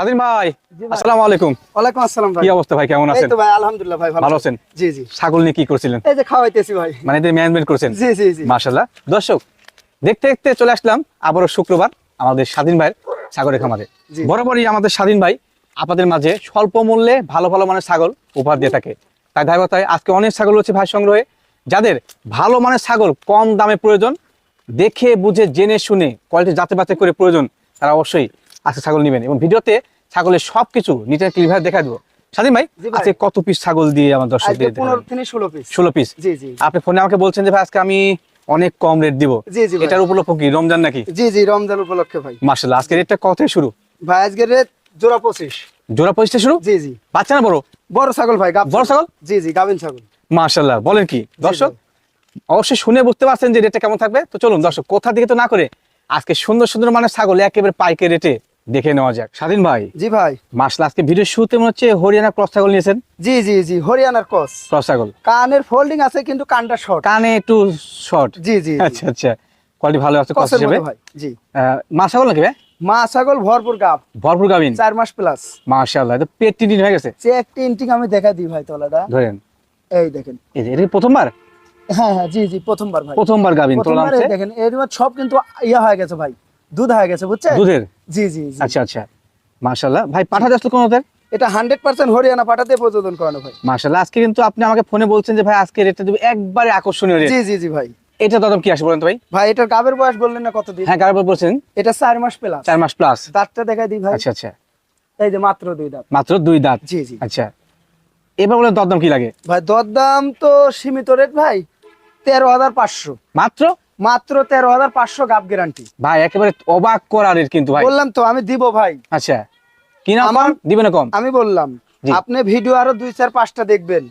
স্বাধীন ভাই আসসালামু আলাইকুম। ওয়ালাইকুম আসসালাম ভাই। কি অবস্থা ভাই কেমন এই তো ভাই আলহামদুলিল্লাহ ভাই ভালো আছেন? জি জি। ছাগল নিয়ে কি করছিলেন? এই যে খাওয়াইতেছি ভাই। মানে এদের ম্যানেজমেন্ট করছেন? জি জি জি। মাশাল্লাহ দর্শক দেখতে দেখতে চলে আসলাম আবারও শুক্রবার আমাদের স্বাধীন ভাইয়ের ছাগলের খামারে। বরাবরই আমাদের স্বাধীন ভাই আপনাদের মাঝে স্বল্প মূল্যে ভালো ভালো মানের ছাগল উপহার দিয়ে থাকে। তাই ধাইবতায় আজকে অনেক ছাগল রয়েছে ভাই সংগ্রহে যাদের ভালো মানের ছাগল কম দামে প্রয়োজন দেখে বুঝে জেনে শুনে কোয়ালিটি যাতে বাতে করে প্রয়োজন তারা অবশ্যই আজকে ছাগল নেবেন এবং ভিডিওতে ছাগলের সবকিছু নিটে ক্লিভার দেখা দেবো। স্বাধীন ভাই আজকে কত পিস ছাগল দিয়ে আমার দর্শকদের ষোলো পিস ষোলো আপনি ফোনে আমাকে বলছেন যে ভাই আজকে আমি অনেক কম রেট দিব। এটার উপলক্ষ কি রমজান নাকি? জি জি রমজান উপলক্ষে ভাই। মার্শাল্লাহ আজকে রেটটা কত শুরু? ভাই আজকে রেট জোড়া পঁচিশ। জোড়া পঁচিশটা শুরু? জি জি। বাচ্চা না বড়? বড় ছাগল ভাই বড় ছাগল? জি জি গাবিন ছাগল। মার্শাল্লাহ বলেন কি? দর্শক অবশ্যই শুনে বুঝতে পারছেন যে রেটটা কেমন থাকবে। তো চলুন দর্শক কোথা দিকে তো না করে আজকে সুন্দর সুন্দর মানের ছাগল একেবারে পাইকে রেটে দেখে নেওয়া যাক। স্বাধীন ভাই জি ভাই। মার্শাল আজকে ভিডিও শুরুতে মনে হচ্ছে হরিয়ানা ক্রস ছাগল নিয়েছেন? জি জি জি হরিয়ানার কস ক্রস ছাগল। কানের ফোল্ডিং আছে কিন্তু কানটা শর্ট কানে একটু শর্ট জি জি আচ্ছা আচ্ছা। কোয়ালিটি ভালো আছে ক্রস হিসেবে? ভাই জি। মা ছাগল নাকি ভাই? মা ছাগল ভরপুর গাব। ভরপুর গাবিন চার মাস প্লাস মার্শাল্লাহ এটা পেট টিন হয়ে গেছে? যে একটি ইন্টিং আমি দেখা দিই ভাই তলাটা। ধরেন। এই দেখেন। এই যে প্রথমবার? হ্যাঁ হ্যাঁ জি জি প্রথমবার ভাই। প্রথমবার গাবিন তোলা হচ্ছে দেখেন এর মধ্যে সব কিন্তু ইয়া হয়ে গেছে ভাই। দুধ হয়ে গেছে বুঝছেন? দুধের? জি জি আচ্ছা আচ্ছা। মার্শাল্লাহ ভাই কোন ওদের এটা হান্ড্রেড পার্সেন্ট হরিয়ানা পাঠাতে প্রযোজন করানো ভাই। মার্শাল্লাহ আজকে কিন্তু আপনি আমাকে ফোনে বলছেন যে ভাই আজকে রেটটা দেবে একবারে আকর্ষণীয় রেট জি জি জি ভাই। এটা দাম কি আসে বলেন তো ভাই? ভাই এটার গাবের বয়স বললেন না কতদিন? হ্যাঁ বলছেন। এটা মাস প্লাস মাস প্লাস দাঁতটা দেখাই দিই ভাই। আচ্ছা আচ্ছা। এই যে মাত্র দুই দাঁত। মাত্র দুই দাঁত? জি জি। আচ্ছা। এবার বলেন দরদাম কি লাগে? ভাই দরদাম তো সীমিত রেট ভাই। তেরো হাজার পাঁচশো। মাত্র? মাত্র তেরো হাজার পাঁচশো গাব গ্যারান্টি ভাই একেবারে অবাক করার কিন্তু ভাই। বললাম তো আমি দিব ভাই। আচ্ছা কি না আমার- দিবে না কম? আমি বললাম আপনি ভিডিও আরও দুই চার পাঁচটা দেখবেন।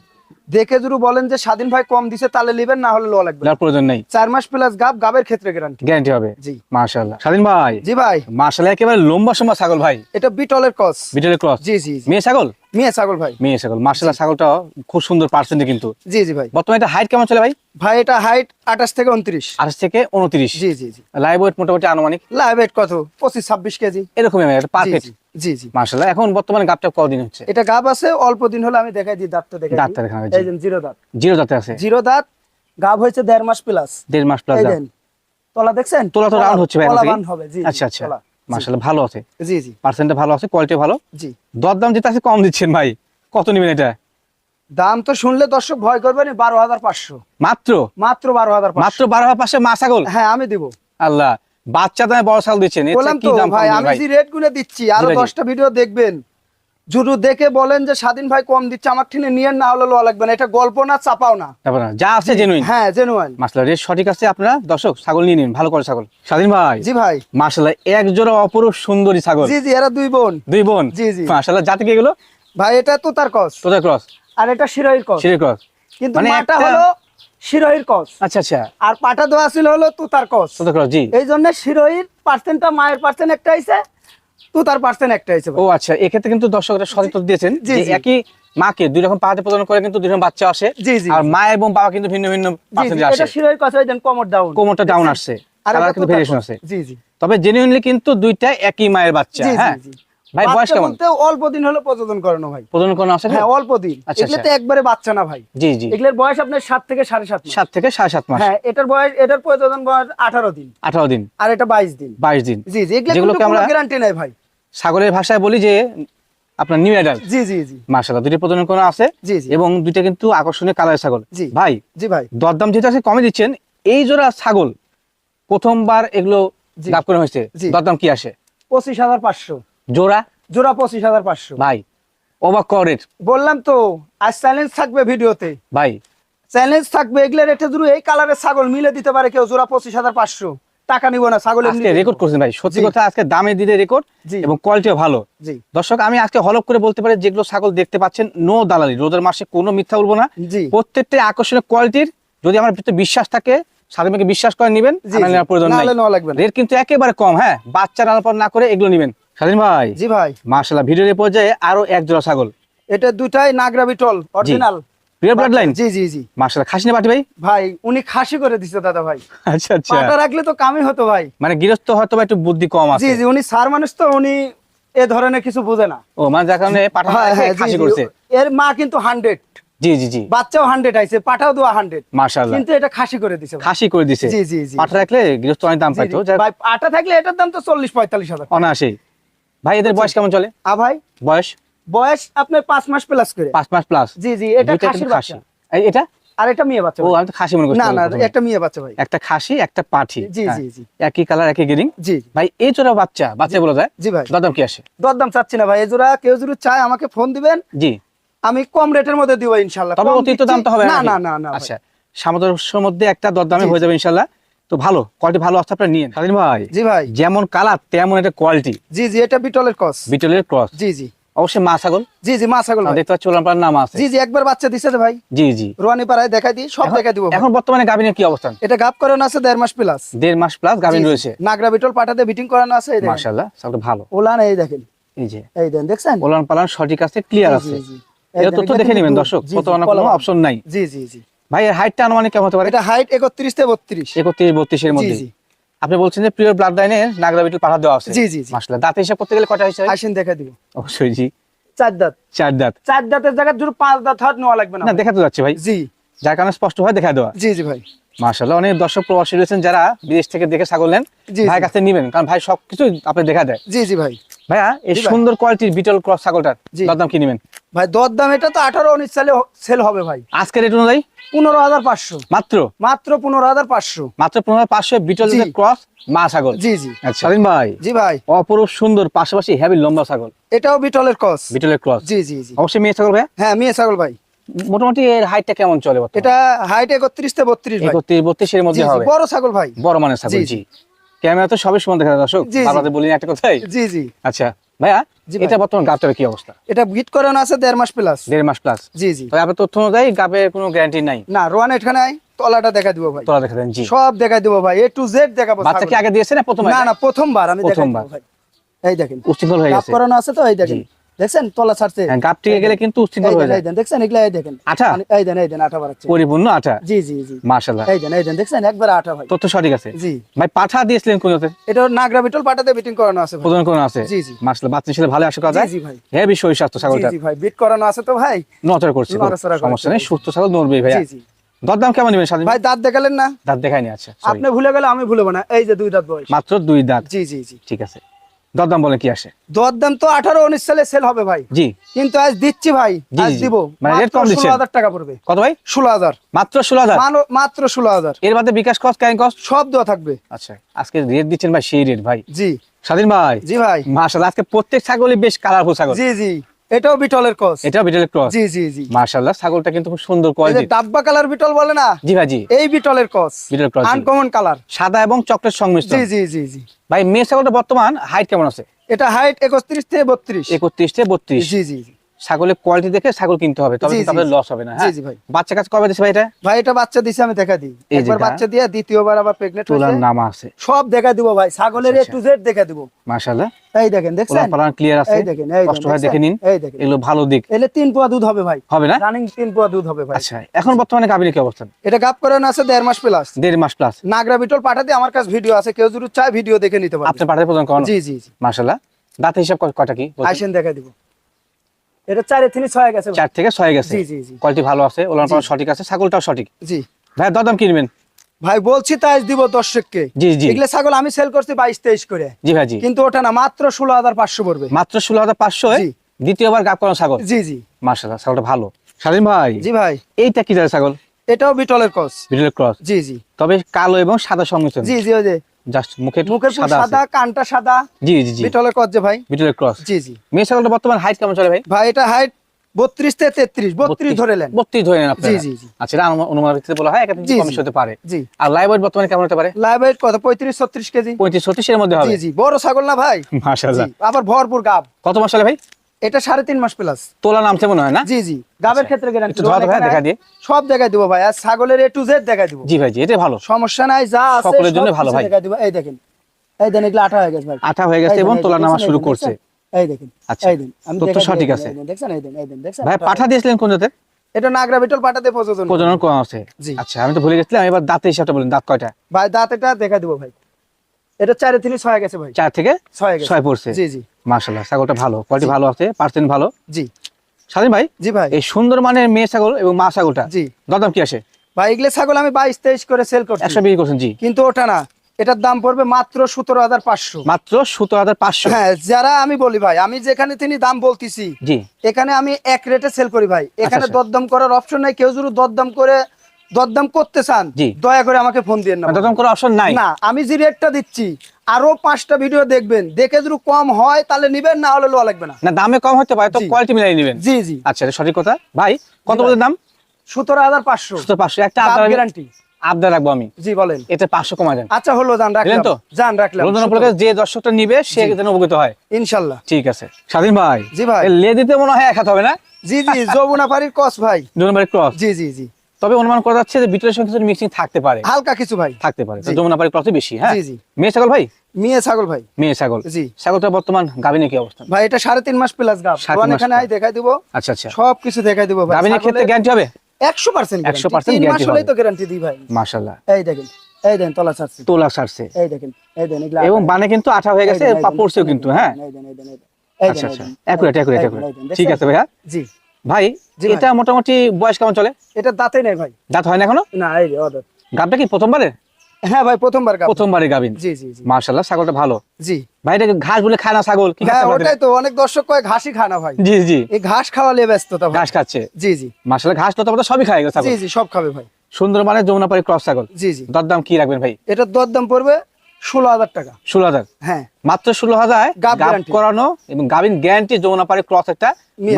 দেখে যদি বলেন যে স্বাধীন ভাই কম দিছে তাহলে নেবেন না হলে লো লাগবে। না। প্রয়োজন নেই। চার মাস প্লাস গাব গাবের ক্ষেত্রে গ্যারান্টি গ্যারান্টি হবে? জি। মার্শাল্লাহ স্বাধীন ভাই? জি ভাই। মার্শাল্লাহ একেবারে লম্বা সম্বা ছাগল ভাই। এটা বিটলের ক্রস বিটলের ক্রস জি জি। মেয়ে ছাগল? মেয়ে ছাগল ভাই। মেয়ে ছাগল মার্শাল্লাহ ছাগলটা খুব সুন্দর পার্সেন্টে কিন্তু। জি জি ভাই। বর্তমানে এটা হাইট কেমন চলে ভাই? ভাই এটা হাইট আঠাশ থেকে উনত্রিশ। আঠাশ থেকে উনত্রিশ। জি জি জি। লাইভ ওয়েট মোটামুটি আনুমানিক? লাইভ ওয়েট কত? পঁচিশ ছাব্বিশ কেজি। এরকমই একটা জি, পারফেক্ট জি, জি। এখন বর্তমানে গাপটা কতদিন হচ্ছে? এটা গাব আছে অল্প দিন হলে আমি দেখাই দিই দাঁতটা দেখাই দাঁতটা। এই যে জিরো দাঁত। জিরো দাঁতে আছে? জিরো দাঁত গাব হয়েছে দেড় মাস প্লাস দেড় মাস প্লাস তলা দেখছেন? তোলা তো রাউন্ড হচ্ছে ভাই হবে জি আচ্ছা আচ্ছা। মার্শাল্লাহ ভালো আছে? জি জি। পার্সেন্টটা ভালো আছে? কোয়ালিটি ভালো? জি। দরদাম যেটা আছে কম দিচ্ছেন ভাই। কত নেবেন এটা? দাম তো শুনলে দর্শক ভয় করবে না বারো হাজার পাঁচশো। মাত্র? মাত্র বারো হাজার মাত্র বারো হাজার পাঁচশো? মা ছাগল হ্যাঁ আমি দিব। আল্লাহ বাচ্চা দামে বড় ছাগল দিচ্ছেন ভাই আমি যে রেটগুলো দিচ্ছি আরও। দশটা ভিডিও দেখবেন। যদি দেখে বলেন যে স্বাধীন ভাই কম দিচ্ছে আমার ঠিনে নিয়ে না হলে লওয়া লাগবে না। এটা গল্প না চাপাও না। যা আছে জেনুইন হ্যাঁ জেনুয়ান মাসলা রেট সঠিক আছে আপনারা? দর্শক ছাগল নিয়ে নিন ভালো করে ছাগল। স্বাধীন ভাই। জি ভাই। মার্শাল্লাহ এক জোড়া অপরূপ সুন্দরী ছাগল। জি জি এরা দুই বোন। দুই বোন? জি, জি। মার্শাল্লাহ জাতি কি এগুলো? ভাই এটা তো তার কস তোদের ক্রস। আর এটা শিরোহির কস সিঁড়ি ক্রস। কিন্তু মানে মাটা হলো শিরোহির কস আচ্ছা আচ্ছা। আর পাটা দেওয়া ছিল হলো তুতার কস তোদের ক্রস জি। এই জন্য শিরোহির পার্সেন্টটা মায়ের পার্সেন্ট একটা হয়েছে তুতার পার্সেন্ট একটা হয়েছে ও আচ্ছা এক্ষেত্রে কিন্তু দর্শকরা সচেতন দিয়েছেন যে একই মাকে দুই রকম পাহাড়ে প্রদান করে কিন্তু দুই রকম বাচ্চা আসে। আর মা এবং বাবা কিন্তু ভিন্ন ভিন্ন আসে। এটা দেন কমর ডাউন কোমরটা ডাউন আসছে। আর কিন্তু ভেরিয়েশন আছে। জি জি। তবে জেনুইনলি কিন্তু দুইটা একই মায়ের বাচ্চা হ্যাঁ। ভাই বয়স কেমন? অল্প দিন হলো প্রযোজন করানো ভাই। প্রজনন কোন আছে হ্যাঁ অল্প দিন। আচ্ছা, এগুলো তো আচ্ছা। একবারে বাচ্চা না ভাই। জি জি। এগুলোর বয়স আপনার সাত থেকে সাড়ে সাত মাস। সাত থেকে সাড়ে সাত মাস। হ্যাঁ এটার বয়স এটার প্রযোজন বয়স আঠারো দিন। আঠারো দিন। আর এটা বাইশ দিন। বাইশ দিন। জি জি এগুলো আমরা- গ্যারান্টি নাই ভাই। ছাগলের ভাষায় বলি যে আপনার নিউ অ্যাডাল্ট জি জি জি। মার্শাল্লাহ দুইটা প্রজনন কোন আছে জি জি। এবং দুইটা কিন্তু আকর্ষণীয় কালারের ছাগল। জি। ভাই জি ভাই। দরদাম যেটা আছে কমে দিচ্ছেন এই জোড়া ছাগল প্রথমবার এগুলো। লাভ করে হয়েছে। দরদাম কি আসে? পঁচিশ হাজার পাঁচশো। জোড়া? জোড়া পঁচিশ হাজার পাঁচশো। ভাই অবাক করের। বললাম তো আজ চ্যালেঞ্জ থাকবে ভিডিওতে। ভাই। চ্যালেঞ্জ থাকবে এগুলো রেটে যদি এই কালারের ছাগল মিলে দিতে পারে কেউ জোড়া পঁচিশ হাজার পাঁচশো। টাকা নিব না ছাগল আজকে রেকর্ড করছেন ভাই সত্যি কথা আজকে দামে দিতে রেকর্ড এবং কোয়ালিটিও ভালো। দর্শক আমি আজকে হলপ করে বলতে পারি যেগুলো ছাগল দেখতে পাচ্ছেন নো দালালি। রোদের মাসে কোনো মিথ্যা বলব না। আকর্ষণীয় কোয়ালিটির যদি আমার ভিতরে বিশ্বাস থাকে সাধারণকে বিশ্বাস করে নেবেন প্রয়োজন নাই। রেট কিন্তু একেবারে কম হ্যাঁ? বাচ্চা না করে এগুলো নেবেন। স্বাধীন ভাই? জি ভাই। মার্শাল্লাহ ভিডিওর পর্যায়ে আরও এক জোড়া ছাগল। এটা দুটাই নাগরা বিটল অরিজিনাল প্রিয় ব্লাড লাইন জি জি জি। মার্শাল্লাহ খাসি না বাটি ভাই? ভাই উনি খাসি করে দিছে দাদা ভাই। আচ্ছা আচ্ছা। পাটা রাখলে তো কামই হতো ভাই। মানে গৃহস্থ হয়তো একটু বুদ্ধি কম আছে। জি জি উনি সার মানুষ তো উনি এ ধরনের কিছু বুঝে না। ও মানে যার কারণে পাঠা হ্যাঁ, হ্যাঁ, জি, খাসি করছে। এর মা কিন্তু হান্ড্রেড জি জি জি। বাচ্চাও হান্ড্রেড আইছে পাঠাও দেওয়া হান্ড্রেড মাশাআল্লাহ। কিন্তু এটা খাসি করে দিছে খাসি করে দিছে। জি, জি, জি। রাখলে গৃহস্থ অনেক দাম। পাইতো ভাই আটা থাকলে এটার দাম তো চল্লিশ পঁয়তাল্লিশ হাজার অনায়াসেই। ভাই এদের বয়স কেমন চলে? আ ভাই? বয়স? বয়স আপনার পাঁচ মাস প্লাস করে। পাঁচ মাস প্লাস জি জি এটা খাসির খাসি বাচ্চা। এই এটা? আর এটা মেয়ে বাচ্চা ও আমি তো খাসি মনে করছি না না। একটা মেয়ে বাচ্চা ভাই। একটা খাসি একটা পাঠি। জি, হ্যাঁ। জি, জি। একই কালার একই গেরিং জি। ভাই এই জোড়া বাচ্চা বাচ্চা বলা যায়? জি ভাই। দাদাম কি আসে? দরদাম চাচ্ছি না ভাই এই জোড়া কেউ যদি চায় আমাকে ফোন দিবেন। জি। আমি কম রেটের মধ্যে দিব ইনশাল্লাহ। তবে অতিরিক্ত দাম তো হবে না না না না। আচ্ছা সামঞ্জস্যের মধ্যে একটা দরদামে হয়ে যাবে ইনশাল্লাহ। তো ভালো কোয়ালিটি ভালো আছে আপনারা নিয়ে স্বাধীন ভাই। জি ভাই। যেমন কালার তেমন এটা কোয়ালিটি জি জি এটা বিটলের কস বিটলের ক্রস জি জি। অবশ্যই মা ছাগল। জি জি মা ছাগল দেখতে পাচ্ছি ওলান পাড়ার নাম আছে। জি জি একবার বাচ্চা দিছে ভাই। জি জি। রোয়ানি পাড়ায় দেখাই দিই সব দেখাই দিব এখন বর্তমানে গাভিনের কি অবস্থান? এটা গাপ করানো আছে দেড় মাস প্লাস দেড় মাস প্লাস জি। রয়েছে। নাগরা বিটল পাটাতে বিটিং করানো আছে এই দেখেন। মার্শাল্লাহ ছাগলটা ভালো। ওলান এই দেখেন। এই যে। এই দেন দেখছেন? ওলান পালান সঠিক আছে ক্লিয়ার আছে। এটা তথ্য দেখে নেবেন দর্শক। কত কলাবান। অপশন নাই। জি জি জি। ভাই এর হাইটটা আনুমানিক কেমন হতে পারে? এটা হাইট একত্রিশ থেকে বত্রিশ। একত্রিশ বত্রিশের মধ্যে। জি। আপনি বলছেন যে প্রিয় ব্লাড লাইনে নাগরা বিটল পাঠা দেওয়া আছে। জি, জি, জি। মাসলা দাঁত হিসাব করতে গেলে কটা হিসাবে আসেন দেখা দিব। অবশ্যই জি। চার দাঁত। চার দাঁত। চার দাঁতের জায়গায় যদি পাঁচ দাঁত হাত নেওয়া লাগবে না না ভাই। দেখা তো যাচ্ছে ভাই। জি। যার কারণে স্পষ্ট হয় দেখা দেওয়া। জি জি ভাই। মাশাআল্লাহ অনেক দর্শক প্রবাসী রয়েছেন যারা বিদেশ থেকে দেখে ছাগল নেন জি, জি। কাছে নিবেন কারণ ভাই সবকিছু আপনি দেখা দেয়। জি জি ভাই। ভাইয়া এই সুন্দর কোয়ালিটির বিটল ক্রস ছাগলটার জি। দাম কি নেবেন? ভাই দর দাম এটা তো আঠারো উনিশ সালে সেল হবে ভাই। আজকের রেট অনুযায়ী? পনেরো হাজার পাঁচশো। মাত্র? মাত্র পনেরো হাজার পাঁচশো। মাত্র পনেরো পাঁচশো বিটল ক্রস মা ছাগল। জি জি। আচ্ছা। স্বাধীন ভাই। জি ভাই। অপরূপ সুন্দর পাশাপাশি হেভি লম্বা ছাগল। এটাও বিটলের কস বিটলের ক্রস। জি জি জি। অবশ্যই মেয়ে ছাগল ভাইয়া হ্যাঁ মেয়ে ছাগল ভাই। মোটামুটি এর হাইটটা কেমন চলে এটা হাইট একত্রিশ থেকে বত্রিশ একত্রিশ বত্রিশের মধ্যে হবে। বড় ছাগল ভাই। বড় মানের ছাগল জি। ক্যামেরা তো সবই সমান দেখা দর্শক। জি। বলি একটা কথাই। জি জি। আচ্ছা। ভাইয়া এটা বর্তমান গাবটার কি অবস্থা? এটা গিট করানো আছে দেড় মাস প্লাস দেড় মাস প্লাস জি জি। তবে আপনার তথ্য অনুযায়ী গাবের কোনো গ্যারান্টি নাই? না রোয়ান এখানে তলাটা দেখা দিব ভাই। তোরা দেখা দেন জি। সব দেখাই দিব ভাই এ টু জেড দেখাবো বাচ্চা কি আগে দিয়েছে না প্রথম না না প্রথমবার আমি প্রথমবার। ভাই। এই দেখেন। হয়ে গেছে। করানো আছে তো এই দেখেন। দেখছেন? তলা ছাড়ছে। হ্যাঁ, টিকে গেলে কিন্তু হয়ে যায়। দেখছেন? এগুলা এই দেখেন। মানে এই দেন এই দেন বাড়াচ্ছে। পরিপূর্ণ জি জি জি। এই দেন এই দেন। দেখছেন? একবার ভাই। তথ্য সঠিক আছে? জি। ভাই পাঠা দিয়েছিলেন এটা নাগরা বিটল পাটাতে বিটিং করানো আছে প্রজন কোন আছে? জি, জি। বাচ্চা ছেলে ভালো আশা করা জি যায়? জি ভাই। শরীর স্বাস্থ্য ছাগলটা জি ভাই। বিট করানো আছে তো ভাই? নজর করছে। সমস্যা নেই। সুস্থ ছাগল নড়বে ভাইয়া। জি জি। দরদাম কেমন নেবেন স্বাধীন? ভাই দাঁত দেখালেন না? দাঁত দেখায়নি আচ্ছা। আপনি ভুলে গেলে আমি ভুলবো না। এই যে দুই দাঁত বয়স। মাত্র দুই দাঁত? জি জি জি। ঠিক আছে। দরদাম বলে কি আসে? দরদাম তো আঠারো উনিশ সালে সেল হবে ভাই। জি। কিন্তু আজ দিচ্ছি ভাই আজ দিব। মানে রেট কম দিচ্ছেন। হাজার টাকা পড়বে। কত ভাই? ষোলো হাজার। মাত্র ষোলো হাজার? মাত্র ষোলো হাজার। এর বাদে বিকাশ কস্ট ক্যারিং কস্ট সব দেওয়া থাকবে। আচ্ছা আজকে রেট দিচ্ছেন ভাই সেই রেট ভাই। জি। স্বাধীন ভাই। জি ভাই। মাসাল আজকে প্রত্যেক ছাগলই বেশ কালারফুল ছাগল। জি জি। এটাও বিটলের ক্রস এটাও বিটলের ক্রস জি জি জি। মাশাআল্লাহ ছাগলটা কিন্তু খুব সুন্দর কোয়ালিটি এটা ডাব্বা কালার বিটল বলে না? জি ভাই জি। এই বিটলের ক্রস বিটলের ক্রস আনকমন কালার সাদা এবং চকলেট সংমিশ্রণ। জি জি জি জি। ভাই মেয়ে ছাগলটা বর্তমান হাইট কেমন আছে? এটা হাইট একত্রিশ থেকে বত্রিশ। একত্রিশ থেকে বত্রিশ। জি জি জি। ছাগলের কোয়ালিটি দেখে ছাগল কিনতে হবে তবে জি, কিন্তু আপনাদের লস হবে না হ্যাঁ? জি, জি ভাই। বাচ্চা কাছে কবে দিছে ভাই এটা ভাই এটা বাচ্চা দিছে আমি দেখা দিই। একবার বাচ্চা দিয়ে দ্বিতীয়বার আবার প্রেগনেন্ট তোলার হয়েছে। নাম আছে। সব দেখা দিব ভাই ছাগলের এ টু জেড দেখা দিব। মার্শাল্লাহ এই দেখেন দেখছেন? ওলান পালান ক্লিয়ার আছে। এই দেখেন এই কষ্ট হয় দেখে নিন। এগুলো ভালো দিক। এলে তিন পোয়া দুধ হবে ভাই। হবে না? রানিং তিন পোয়া দুধ হবে ভাই। আচ্ছা এখন বর্তমানে গাবিনে কি অবস্থান এটা গাপ করানো আছে দেড় মাস প্লাস দেড় মাস প্লাস নাগরা বিটল পাঠাতে আমার কাছে ভিডিও আছে কেউ যদি চায় ভিডিও দেখে নিতে পারবে। আপনার পাঠাতে প্রদান করানো জি জি মার্শাল্লাহ দাঁত হিসাব ক- কয়টা কি? আইসেন দেখা দিব। এটা গেছে। থেকে ছয় গেছে। জি, জি। কোয়ালিটি ভালো আছে ওলান। সঠিক আছে ছাগলটাও সঠিক। জি। ভাই কিনবেন ভাই বলছি তাই দিব দর্শককে। জি জি। এগুলো ছাগল আমি সেল করছি বাইশ তেইশ করে। জি ভাই জি। কিন্তু ওটা না মাত্র ষোলো হাজার পাঁচশো পড়বে। মাত্র ষোলো হাজার পাঁচশো জি। দ্বিতীয়বার গাব করানো ছাগল? জি জি। মাশাআল্লাহ ছাগলটা ভালো। স্বাধীন ভাই জি ভাই। এইটা কি জাতের ছাগল? এটাও বিটলের কস বিটলের ক্রস জি জি। তবে কালো এবং সাদা সংমিশ্রণ। জি জি ওই যে জাস্ট মুখে মুখের সাদা সাদা কানটা সাদা। জি জি জি। বিটলের কস যে ভাই। বিটলের ক্রস জি জি। মেয়ে ছাগলটা বর্তমান হাইট কেমন চলে ভাই? ভাই এটা হাইট বত্রিশ থেকে তেত্রিশ বত্রিশ ধরে নেন। বত্রিশ ধরে নেন জি, জি। আচ্ছা অনুমান- বলা হয় একাধিক হতে পারে। জি। আর লাইভ ওয়েট বর্তমানে কেমন হতে পারে? লাইভ ওয়েট কত? পঁয়ত্রিশ ছত্রিশ কেজি? পঁয়ত্রিশ ছত্রিশের মধ্যে হবে। জি। জি বড় ছাগল না ভাই? আবার ভরপুর গাব। কত মাস চলে ভাই? এটা সাড়ে তিন মাস প্লাস তোলা নামছে মনে হয় না? জি জি। গাবের আচ্ছা। ক্ষেত্রে গ্যারান্টি দেখা দিয়ে। সব দেখাই দিব ভাই আর ছাগলের এ টু জেড দেখাই দিব। জি ভাই জি এটা ভালো। সমস্যা নাই যা আছে সকলের জন্য ভালো ভাই। দেখাই দিব। এই দেখেন এই দেন এগুলো আঠা হয়ে গেছে ভাই। আঠা হয়ে গেছে এবং তোলা নামা শুরু করছে। এই দেখেন আচ্ছা। এই দেন আমি তথ্য দেখাই দিই, সঠিক আছে। দেখছেন? এই দেন এই দেন দেখছেন? ভাই পাঠা দিয়েছিলেন কোন গেছে। এটা নাগরা বিটল প্রযোজন। কম আছে। জি। আচ্ছা আমি তো ভুলে গেছিলাম এবার দাঁতের হিসাবটা বলেন দাঁত কয়টা? ভাই দাঁত এটা দেখা দিব ভাই। এটা চারে তিনি ছয় গেছে ভাই। চার থেকে ছয় গেছে। ছয় পড়ছে। জি জি। মার্শাল্লাহ ছাগলটা ভালো কোয়ালিটি ভালো আছে পার্সেন্ট ভালো। জি। স্বাধীন ভাই? জি ভাই। এই সুন্দর মানের মেয়ে ছাগল এবং মা ছাগলটা জি। দরদাম কি আসে? ভাই এগুলো ছাগল আমি বাইশ তেইশ করে সেল করছি। একশো বিক্রি করছেন জি। কিন্তু ওটা না এটার দাম পড়বে মাত্র সতেরো হাজার পাঁচশো। মাত্র সতেরো হাজার পাঁচশো? হ্যাঁ যারা আমি বলি ভাই আমি যেখানে তিনি দাম বলতেছি জি। এখানে আমি এক রেটে সেল করি ভাই। এখানে আচ্ছা। দরদাম করার অপশন নাই কেউ যদি দরদাম করে দরদাম করতে চান। দয়া করে আমাকে ফোন দিয়ে না দরদাম করার অপশন নাই? না আমি যে রেটটা দিচ্ছি আরও পাঁচটা ভিডিও দেখবেন দেখে যদি কম হয় তাহলে নিবেন না হলে লোয়া লাগবে না। না দামে কম হতে পারে তো কোয়ালিটি মিলাই নেবেন। জি জি। আচ্ছা সঠিক কথা। ভাই কত বলে দাম? সতেরো হাজার পাঁচশো। সত্তর পাঁচশো। একটা গ্যারান্টি আবদার রাখব আমি। জি বলেন। এতে পাঁচশো দেন। আচ্ছা হলো তো? রাখলাম। যে দর্শকটা নিবে সে যেন উপকৃত হয়। ইনশাল্লাহ। ঠিক আছে। স্বাধীন ভাই। জি ভাই। লে দিতে মনে হয় এক হাত হবে না? জি জি যমুনা পাড়ির কস ভাই। ক্রস জি জি জি। তবে অনুমান করা যাচ্ছে যে বিটলের সঙ্গে কিছু মিক্সিং থাকতে পারে হালকা কিছু ভাই থাকতে পারে। যমুনা পাড়ি ক্রসই বেশি হ্যাঁ জি, জি। মেয়ে ছাগল ভাই মেয়ে ছাগল ভাই মেয়ে ছাগল জি। ছাগলটা বর্তমান গাবিনে কি অবস্থা ভাই এটা সাড়ে তিন মাস প্লাস গাব সাড়ে এখানে আই দেখাই দিব আচ্ছা আচ্ছা সব কিছু দেখাই দিব ভাই গাবিনের ক্ষেত্রে গ্যারান্টি হবে একশো পার্সেন্ট 100% তিন মাস হলেই হবে। তো গ্যারান্টি দিই ভাই মাশাল্লাহ এই দেখেন এই দেখেন তলা ছাড়ছি তোলা সারছে এই দেখেন এই দেখেন এগুলা এবং বানে কিন্তু আঠা হয়ে গেছে পড়ছেও কিন্তু হ্যাঁ এই দেখেন, এই দেখেন, এই এই আচ্ছা আচ্ছা একুরেট একুরেট একুরেট ঠিক আছে? ভাইয়া জি ভাই এটা মোটামুটি বয়স কেমন চলে? এটা দাঁতে নেই ভাই। দাঁত হয় না এখনও? না এই গাবটা কি প্রথমবারে? হ্যাঁ ভাই প্রথমবার প্রথমবারে গাবিন জি জি মার্শাল্লাহ ছাগলটা ভালো। জি। ভাই এটা ঘাস বলে খায় না ছাগল? কি হ্যাঁ ওটাই তো অনেক দর্শক কয় ঘাসই খানা ভাই। জি জি। এই ঘাস খাওয়ালে ব্যস্ততা ঘাস খাচ্ছে? জি জি। মার্শাল্লাহ ঘাস তো তোমাদের সবই খায় ছাগল জি জি সব খাবে ভাই। সুন্দর মানে যমুনা পাড়ি ক্রস ছাগল। জি জি। দরদাম কি রাখবেন ভাই? এটার দরদাম পড়বে ষোলো হাজার টাকা। ষোলো হাজার? হ্যাঁ। মাত্র ষোলো হাজার গাব গাব guarantee। করানো এবং গাবিন গ্যারান্টি যমুনা পাড়ি ক্রস একটা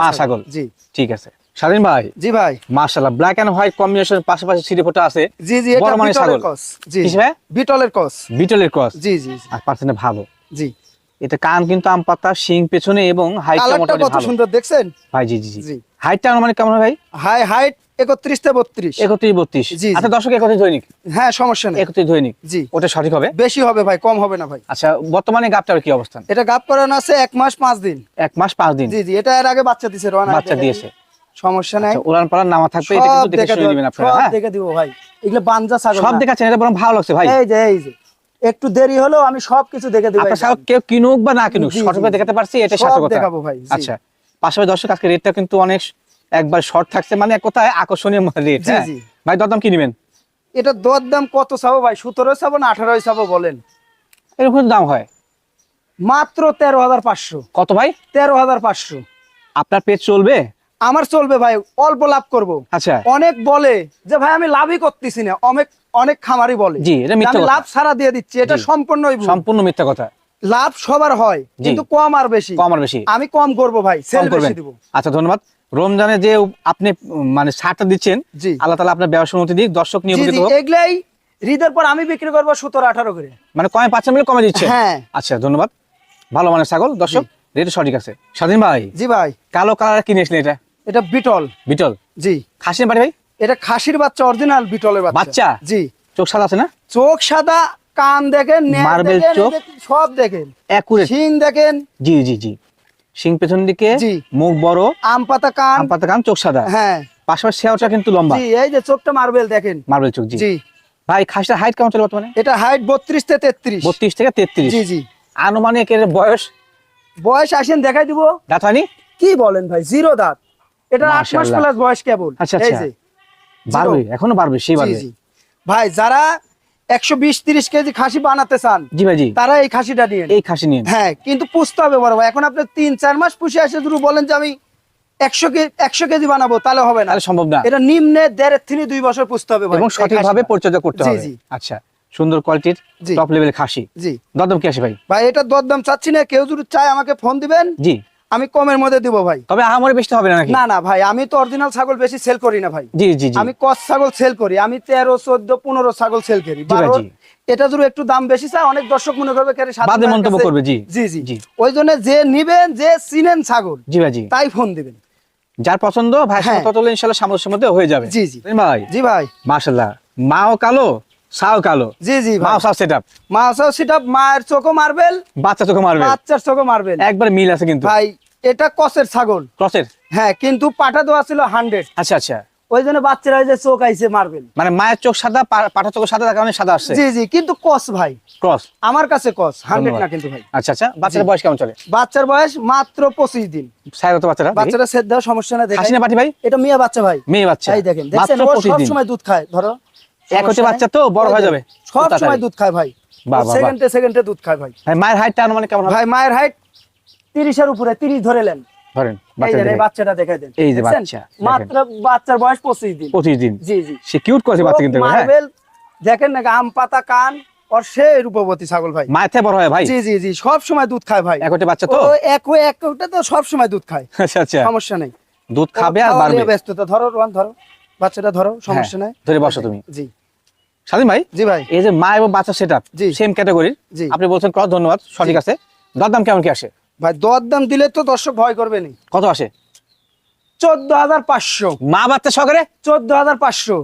মা ছাগল। জি। ঠিক আছে। স্বাধীন ভাই। জি ভাই। মার্শাল্লাহ ব্ল্যাক এন্ড হোয়াইট কম্বিনেশন পাশাপাশি সিঁড়ি ফোটা আছে। জি জি এটা বড় ছাগল। জি। ভাই? বিটলের কস বিটলের ক্রস জি জি জি, আর পার্সেন্টে ভালো। জি। এটা কান কিন্তু আম পাতা শিং পেছনে এবং হাইটটা মোটামুটি ভালো। সুন্দর দেখছেন? ভাই জি জি জি। হাইটটা মানে কেমন হয় ভাই? হাই হাইট আচ্ছা দর্শক একত্রিশ দৈনিক? হ্যাঁ সমস্যা নেই। একত্রিশ দৈনিক? জি। ওটা সঠিক হবে? বেশি হবে ভাই কম হবে না ভাই। আচ্ছা বর্তমানে গাবটার কি অবস্থান? এটা গাপ করানো আছে এক মাস পাঁচ দিন। এক মাস পাঁচ দিন? জি জি এটা এর আগে বাচ্চা দিছে রওনা বাচ্চা দিয়েছে। সমস্যা নাই। আচ্ছা, উড়ান পালান নামা থাকবে এটা কিন্তু দেখে দেখে শুনে নেবেন আপনারা সব হ্যাঁ? দেখে দিব ভাই। এগুলো বানজা ছাগল সব দেখাচ্ছেন এটা বরং ভালো লাগছে ভাই। এই যে এই যে একটু দেরি হলো আমি সবকিছু দেখে দিব আপনার কেউ কিনুক বা না কিনুক সঠিকভাবে দেখাতে পারছি এটা সার্থকতা। দেখাবো ভাই, আচ্ছা পাশাপাশি দর্শক আজকে রেটটা কিন্তু অনেক একবার শর্ট থাকছে মানে কথায়? আকর্ষণীয় রেট হ্যাঁ। ভাই দরদাম কি নেবেন? এটা দর দাম কত চাবো ভাই? সতেরো চাবো না আঠারো চাবো বলেন? এরকম দাম হয়। মাত্র তেরো হাজার পাঁচশো। কত ভাই? তেরো হাজার পাঁচশো। আপনার পেট চলবে? আমার চলবে ভাই অল্প লাভ করব। আচ্ছা। অনেক বলে যে ভাই আমি লাভই করতেছি না। অনেক অনেক খামারি বলে। জি, এটা মিথ্যা। লাভ ছাড়া দিয়ে দিচ্ছি। এটা সম্পূর্ণ সম্পূর্ণ মিথ্যা কথা। লাভ সবার হয় কিন্তু কম আর বেশি। কম আর বেশি। আমি কম করব ভাই সেল বেশি দিব। আচ্ছা ধন্যবাদ। রমজানে যে আপনি মানে সারটা দিচ্ছেন। আল্লাহ তালা আপনার ব্যবসা উন্নতি দিক দর্শক নিয়ে জি উপকৃত জি হোক। এগুলাই ঈদের পর আমি বিক্রি করব সতেরো আঠারো করে। মানে কমে পাচ্ছেন বলে কমে দিচ্ছে? হ্যাঁ। আচ্ছা ধন্যবাদ। ভালো মানের ছাগল দর্শক রেট সঠিক আছে। স্বাধীন ভাই? জি ভাই। কালো কালার কিনেছিলেন এটা? এটা বিটল। বিটল? জি। খাসির বাড়ি ভাই? এটা খাসির বাচ্চা অরিজিনাল বিটলের বাচ্চা। বাচ্চা? জি। চোখ সাদা আছে না? চোখ সাদা কান দেখেন দেখেন, চোখ। সব দেখেন। শিং দেখেন। জি জি জি। সিং পেছন দিকে মুখ বড় আম পাতা কান। আম পাতা কান চোখ সাদা। হ্যাঁ। পাশাপাশি শেওটা কিন্তু লম্বা। জি এই যে চোখটা মার্বেল দেখেন। মার্বেল চোখ জি। ভাই হাইট কেমন চলে বর্তমানে? এটা হাইট বত্রিশ থেকে তেত্রিশ। বত্রিশ থেকে তেত্রিশ। জি জি। আনুমানিক এর বয়স? বয়স আসেন দেখাই দিব। দাঁত হয়নি? কি বলেন ভাই জিরো দাঁত। এটা আট মাস মাশাআল্লাহ। প্লাস বয়স কেবল। আচ্ছা, আচ্ছা। বাড়বে এখনও বাড়বে সেই বাড়বে ভাই যারা একশো বিশ তিরিশ কেজি খাসি বানাতে চান জি ভাই জি তারা এই খাসিটা নিয়ে এই খাসি নিন। হ্যাঁ কিন্তু পুষতে হবে বড় ভাই। এখন আপনি তিন চার মাস পুষে আসে যদি বলেন যে আমি একশো একশো কেজি বানাবো তাহলে হবে না। সম্ভব না। এটা নিম্নে দেড় থেকে দুই বছর পুষতে হবে ভাই এবং সঠিকভাবে পরিচর্যা করতে হবে। আচ্ছা সুন্দর কোয়ালিটির টপ লেভেল খাসি। জি। দরদাম কি আসে ভাই? ভাই এটা দরদাম চাচ্ছি না। কেউ যদি চায় আমাকে ফোন দিবেন। জি। আমি কমের মধ্যে দিব ভাই। তবে আমার বেশি হবে না নাকি? না না ভাই আমি তো অরিজিনাল ছাগল বেশি সেল করি না ভাই। জি জি আমি কস ছাগল সেল করি আমি তেরো চোদ্দ পনেরো ছাগল সেল করি। এটা যদি একটু দাম বেশি চায় অনেক দর্শক মনে করবে মন্তব্য করবে, জি। জি জি। ওই জন্য যে নিবেন যে চিনেন ছাগল জি ভাই জি। তাই ফোন দিবেন। যার পছন্দ ভাই হ্যাঁ। তত ইনশাল্লাহ সামর্থ্যের মধ্যে হয়ে যাবে। জি, জি। ভাই? জি ভাই। মাশাল্লাহ। মাও কালো সাও কালো। জি জি মাও সাও সেট আপ মা সেটা মায়ের চোখও মারবেল বাচ্চা চোখে মারবে বাচ্চার চোখও মারবেল। একবার মিল আছে কিন্তু। ভাই এটা কসের ছাগল। ক্রসের হ্যাঁ কিন্তু পাঠা দেওয়া ছিল হান্ড্রেড। আচ্ছা আচ্ছা। ওই জন্য বাচ্চারা যে চোখ আইছে মারবেন মানে মায়ের চোখ সাদা পা- পাঠার চোখ সাদা তার কারণে সাদা আসছে। জি জি কিন্তু কস ভাই। ক্রস আমার কাছে কস হান্ড্রেড না কিন্তু ভাই। আচ্ছা আচ্ছা বাচ্চার বয়স কেমন চলে? বাচ্চার বয়স মাত্র পঁচিশ দিন। সাইজ তো বাচ্চারা? বাচ্চারা সেদ সমস্যা না দেখেন না পাটি ভাই? এটা মেয়ে বাচ্চা ভাই। মেয়ে বাচ্চা। এই দেখেন দেখছেন? মাত্র ও পঁচিশ সব সময় দুধ খায় ধরো। এক হচ্ছে বাচ্চা তো বড় হয়ে যাবে। সব সময় দুধ খায় ভাই। বাহ, বাহ, বাহ। সেকেন্ডে সেকেন্ডে দুধ খায় ভাই। ভাই মায়ের হাইটটা আনুমানিক কেমন হবে? ভাই মায়ের হাইট তিরিশের উপরে তিরিশ। বাচ্চাটা দেন। এই যে বাচ্চা, মাত্র বাচ্চার বয়স পঁচিশ দিন। পঁচিশ দিন। জি জি। সে কিউট করেছে বাচ্চা কিন্তু হ্যাঁ? দেখেন না আম পাতা কান আর সে রূপবতী ছাগল ভাই। বড় হয় ভাই? জি জি জি সব সময় দুধ খায় ভাই। এক বাচ্চা তো? ও এক ও তো সব সময় দুধ খায়। আচ্ছা আচ্ছা। সমস্যা নেই। দুধ খাবে আর বাড়বে। ব্যস্ততা। ধরো ধরো। বাচ্চাটা ধরো সমস্যা হ্যাঁ, নাই। ধরে বসো তুমি। জি। স্বাধীন ভাই জি ভাই। এই যে মা এবং বাচ্চা সেট আপ সেম ক্যাটাগরির। আপনি বলছেন ক্রস ধন্যবাদ সঠিক আছে। দরদাম কেমন কি আসে? ভাই দর দাম দিলে তো দর্শক ভয় করবে নি। কত আসে? চোদ্দ হাজার পাঁচশো। মা বাচ্চা সহকারে? চোদ্দ হাজার পাঁচশো।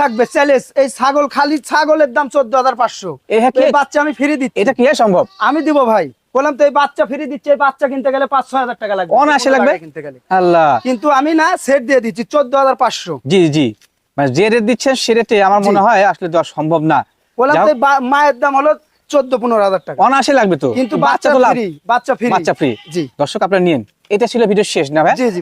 থাকবে চ্যালেঞ্জ এই ছাগল খালি ছাগলের দাম চোদ্দ হাজার পাঁচশো। এ কি? এই বাচ্চা আমি ফ্রি দিচ্ছি। এটা কি সম্ভব? আমি দিব ভাই। বললাম তো এই বাচ্চা ফ্রি দিচ্ছে এই বাচ্চা কিনতে গেলে পাঁচ ছয় হাজার টাকা লাগবে? কিনতে গেলে। আল্লাহ। কিন্তু আমি না সেট দিয়ে দিচ্ছি চোদ্দ হাজার পাঁচশো। জি জি। মানে যে রেট দিচ্ছেন সে রেটে আমার মনে হয় আসলে দেওয়া সম্ভব না। বললাম তো মায়ের দাম হলো চোদ্দ পনেরো হাজার টাকা। অনায়াসে লাগবে তো? কিন্তু বাচ্চা তো বাচ্চা ফ্রি বাচ্চা ফ্রি জি। দর্শক আপনারা নিন এটা ছিল ভিডিও শেষ। না ভাই? জি জি।